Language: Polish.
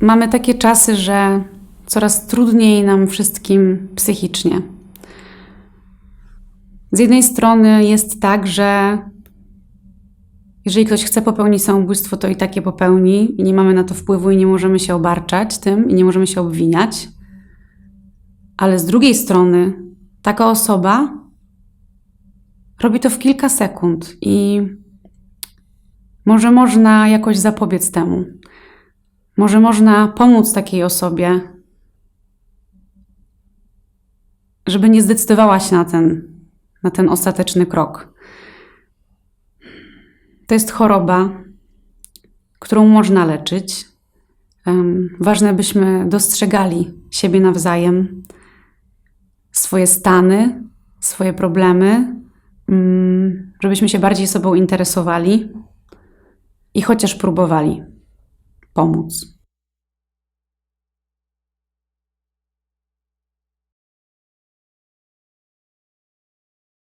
Mamy takie czasy, że coraz trudniej nam wszystkim psychicznie. Z jednej strony jest tak, że jeżeli ktoś chce popełnić samobójstwo, to i tak je popełni i nie mamy na to wpływu i nie możemy się obarczać tym i nie możemy się obwiniać. Ale z drugiej strony taka osoba robi to w kilka sekund i może można jakoś zapobiec temu. Może można pomóc takiej osobie, żeby nie zdecydowała się na ten, na ten ostateczny krok. To jest choroba, którą można leczyć. Ważne, byśmy dostrzegali siebie nawzajem, swoje stany, swoje problemy, mm, żebyśmy się bardziej sobą interesowali i chociaż próbowali pomóc.